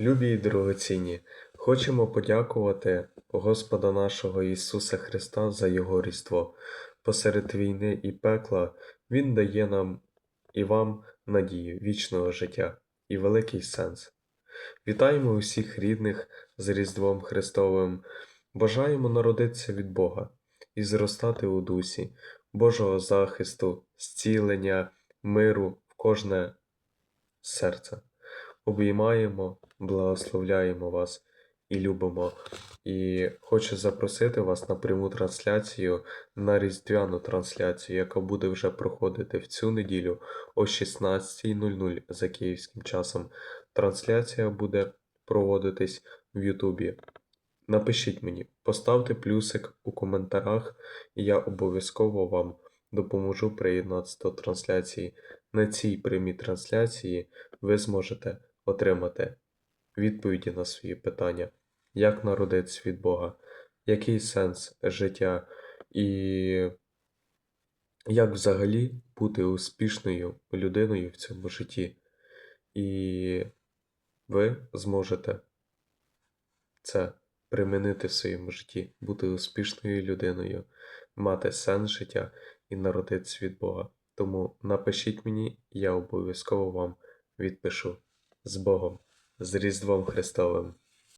Любі й дорогоцінні, хочемо подякувати Господа нашого Ісуса Христа за Його Різдво. Посеред війни і пекла Він дає нам і вам надію вічного життя і великий сенс. Вітаємо усіх рідних з Різдвом Христовим, бажаємо народитися від Бога і зростати у дусі, Божого захисту, зцілення, миру в кожне серце. Обіймаємо, благословляємо вас і любимо. І хочу запросити вас на пряму трансляцію, на різдвяну трансляцію, яка буде вже проходити в цю неділю о 16.00 за київським часом. Трансляція буде проводитись в Ютубі. Напишіть мені, поставте плюсик у коментарях, і я обов'язково вам допоможу приєднатися до трансляції. На цій прямій трансляції ви зможете отримати відповіді на свої питання, як народитись від Бога, який сенс життя і як взагалі бути успішною людиною в цьому житті. І ви зможете це примінити в своєму житті, бути успішною людиною, мати сенс життя і народитись від Бога. Тому напишіть мені, я обов'язково вам відпишу. З Богом, з Різдвом Христовим!